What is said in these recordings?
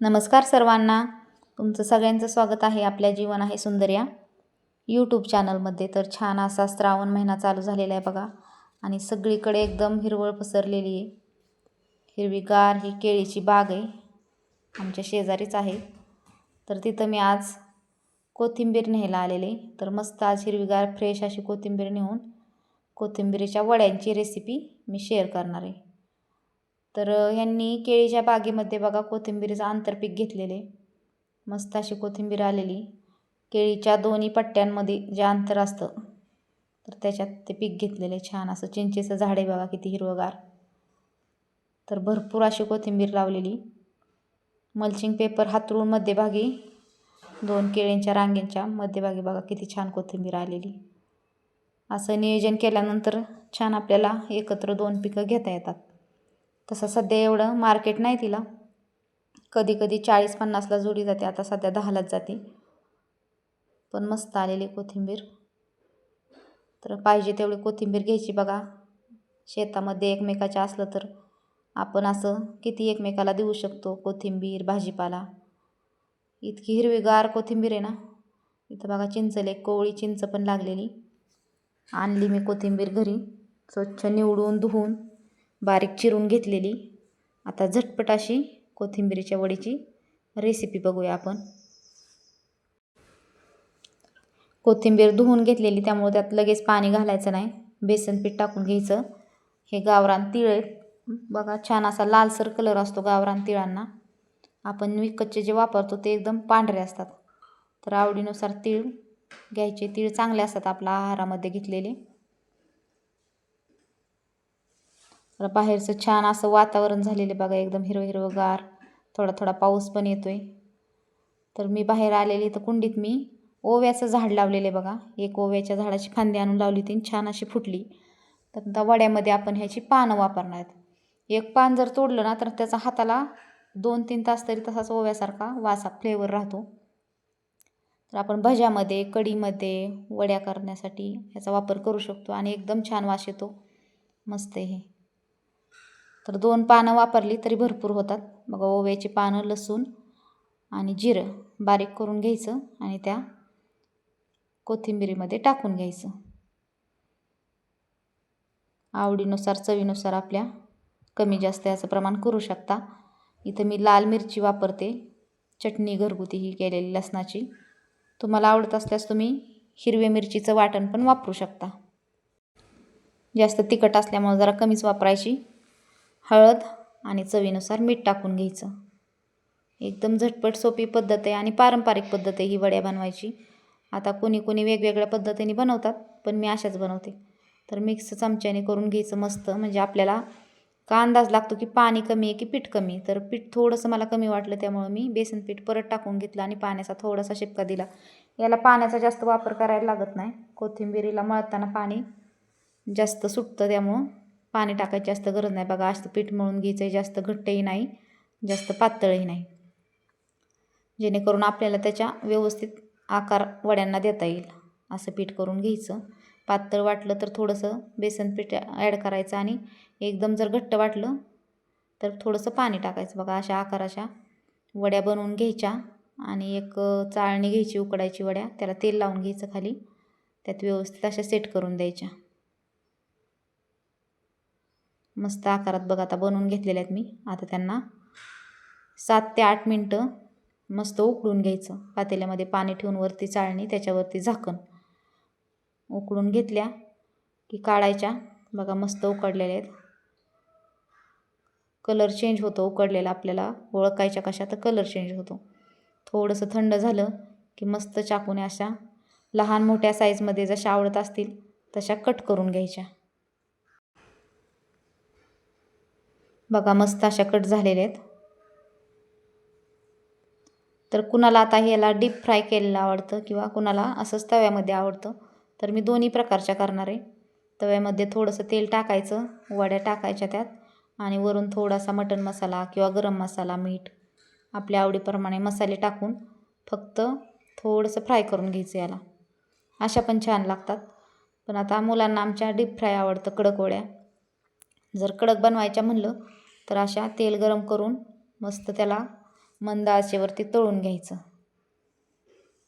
नमस्कार सर्वांना. तुमचं सगळ्यांचं स्वागत आहे आपल्या जीवन आहे सुंदर या यूट्यूब चॅनलमध्ये तर छान असा श्रावण महिना चालू झालेला आहे बघा. आणि सगळीकडे एकदम हिरवळ पसरलेली आहे. हिरवीगार ही केळीची बाग आहे. आमच्या शेजारीच आहे. तर तिथं मी आज कोथिंबीर न्यायला आलेले. तर मस्त आज हिरवीगार फ्रेश अशी कोथिंबीर नेऊन कोथिंबीरीच्या वड्यांची रेसिपी मी शेअर करणार आहे. तर ह्यांनी केळीच्या बागेमध्ये बघा कोथिंबीरीचं आंतरपीक घेतलेले. मस्त अशी कोथिंबीर आलेली. केळीच्या दोन्ही पट्ट्यांमध्ये जे अंतर असतं तर त्याच्यात ते पीक घेतलेले. छान असं चिंचेचं झाड आहे बघा किती हिरवगार. तर भरपूर अशी कोथिंबीर लावलेली. मल्चिंग पेपर हातरून मध्यभागी दोन केळींच्या रांगेंच्या मध्यभागी बघा किती छान कोथिंबीर आलेली. असं नियोजन केल्यानंतर छान आपल्याला एकत्र दोन पिकं घेता येतात. तसं सध्या एवढं मार्केट नाही तिला. कधी कधी चाळीस पन्नासला जोडी जाते आता सध्या दहालाच जाते. पण मस्त आलेली कोथिंबीर. तर पाहिजे तेवढी कोथिंबीर घ्यायची बघा. शेतामध्ये एकमेकाच्या असलं तर आपण असं किती एकमेकाला देऊ शकतो कोथिंबीर भाजीपाला. इतकी हिरवीगार कोथिंबीर आहे ना. इथं बघा चिंचले कोवळी चिंच पण लागलेली. आणली मी कोथिंबीर घरी. स्वच्छ निवडून धुवून. बारीक चिरून घेतलेली. आता झटपट अशी कोथिंबीरीच्या वडीची रेसिपी बघूया आपण. कोथिंबीर धुवून घेतलेली त्यामुळे त्यात लगेच पाणी घालायचं नाही. बेसन पीठ टाकून घ्यायचं. हे गावरान तिळ आहेत. बघा छान असा लालसर कलर असतो गावरान तिळांना. आपण विकतचे जे वापरतो ते एकदम पांढरे असतात. तर आवडीनुसार तीळ घ्यायचे. तीळ चांगले असतात आपल्या आहारामध्ये घेतलेले. तर बाहेरचं छान असं वातावरण झालेलं बघा एकदम हिरवं हिरवगार थोडा थोडा पाऊस पण येतो आहे तर मी बाहेर आलेली तर कुंडीत मी ओव्याचं झाड लावलेले बघा. एक ओव्याच्या झाडाची फांदी आणून लावली ती छान अशी फुटली. तर वड्यामध्ये आपण ह्याची पानं वापरणार आहेत. एक पान जर तोडलं ना तर त्याचा हाताला दोन तीन तास तरी तसाच ओव्यासारखा वासा फ्लेवर राहतो. तर आपण भज्यामध्ये कढीमध्ये वड्या करण्यासाठी ह्याचा वापर करू शकतो आणि एकदम छान वास येतो. मस्त आहे हे. तर दोन पानं वापरली तरी भरपूर होतात. बघा ओव्याची पानं लसूण आणि जिरं बारीक करून घ्यायचं आणि त्या कोथिंबिरीमध्ये टाकून घ्यायचं. आवडीनुसार चवीनुसार आपल्या कमी जास्त याचं प्रमाण करू शकता. इथं मी लाल मिरची वापरते. चटणी घरगुती ही केलेली लसणाची. तुम्हाला आवडत असल्यास तुम्ही हिरव्या मिरचीचं वाटण पण वापरू शकता. जास्त तिखट असल्यामुळे जरा कमीच वापरायची. हळद आणि चवीनुसार मीठ टाकून घ्यायचं. एकदम झटपट सोपी पद्धत आहे आणि पारंपरिक पद्धत आहे ही वड्या बनवायची. आता कोणी कोणी वेगवेगळ्या पद्धतीने बनवतात पण मी अशाच बनवते. तर मिक्स चमच्याने करून घ्यायचं मस्त. म्हणजे आपल्याला का अंदाज लागतो की पाणी कमी आहे की पीठ कमी तर पीठ थोडंसं मला कमी वाटलं त्यामुळं मी बेसन पीठ परत टाकून घेतलं आणि पाण्याचा थोडासा शिपका दिला. याला पाण्याचा जास्त वापर करायला लागत नाही. कोथिंबिरीला मळताना पाणी जास्त सुटतं त्यामुळं पाणी टाकायची जास्त गरज नाही. बघा असं पीठ मळून घ्यायचं आहे जास्त घट्टही नाही जास्त पातळही नाही. जेणेकरून आपल्याला त्याच्या व्यवस्थित आकार वड्यांना देता येईल. असं पीठ करून घ्यायचं. पातळ वाटलं तर थोडंसं बेसन पीठ ॲड करायचं आणि एकदम जर घट्ट वाटलं तर थोडंसं पाणी टाकायचं. बघा अशा आकाराच्या वड्या बनवून घ्यायच्या आणि एक चाळणी घ्यायची उकडायची वड्या. त्याला तेल लावून घ्यायचं खाली. त्यात व्यवस्थित अशा सेट करून द्यायच्या. मस्त आकारात बघा आता बनवून घेतलेल्या आहेत मी. आता त्यांना सात ते आठ मिनटं मस्त उकळून घ्यायचं. पातेल्यामध्ये पाणी ठेवून वरती चाळणी त्याच्यावरती झाकण. उकळून घेतल्या की काढायच्या. बघा मस्त उकडलेल्या आहेत. कलर चेंज होतो उकडलेला. आपल्याला ओळखायच्या कशा तर कलर चेंज होतो. थोडंसं थंड झालं की मस्त चाकूने अशा लहान मोठ्या साईजमध्ये जशा आवडत असतील तशा कट करून घ्यायच्या. बघा मस्त अशा कट झालेल्या आहेत. तर कुणाला आता ह्याला डीप फ्राय केलेलं आवडतं किंवा कुणाला असंच तव्यामध्ये आवडतं तर मी दोन्ही प्रकारच्या करणार आहे. तव्यामध्ये थोडंसं तेल टाकायचं वड्या टाकायच्या त्यात आणि वरून थोडासा मटण मसाला किंवा गरम मसाला मीठ आपल्या आवडीप्रमाणे मसाले टाकून फक्त थोडंसं फ्राय करून घ्यायचं याला. अशा पण छान लागतात. पण आता मुलांना आमच्या डीप फ्राय आवडतं कडक वड्या. जर कडक बनवायच्या म्हणलं तर अशा तेल गरम करून मस्त त्याला मंद आचेवरती तळून घ्यायचं.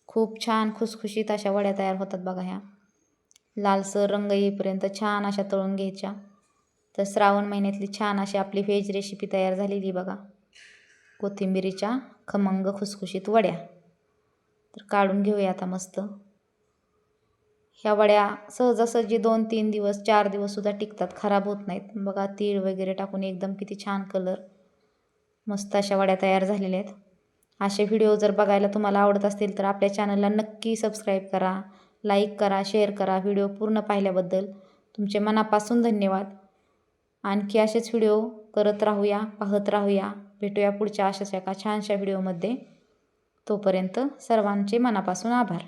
खूप छान खुसखुशीत अशा वड्या तयार होतात बघा ह्या. लालसर रंग येईपर्यंत छान अशा तळून घ्यायच्या. तर श्रावण महिन्यातली छान अशी आपली व्हेज रेसिपी तयार झालेली बघा. कोथिंबिरीच्या खमंग खुसखुशीत वड्या. तर काढून घेऊया आता मस्त. ह्या वड्या सहजासहजी दोन तीन दिवस चार दिवससुद्धा टिकतात खराब होत नाहीत. बघा तीळ वगैरे टाकून एकदम किती छान कलर मस्त अशा वड्या तयार झालेल्या आहेत. असे व्हिडिओ जर बघायला तुम्हाला आवडत असतील तर आपल्या चॅनलला नक्की सबस्क्राईब करा लाईक करा शेअर करा व्हिडिओ पूर्ण पाहिल्याबद्दल. तुमचे मनापासून धन्यवाद. आणखी असेच व्हिडिओ करत राहूया पाहत राहूया. भेटूया पुढच्या अशाच एका छानशा व्हिडिओमध्ये तोपर्यंत सर्वांचे मनापासून आभार.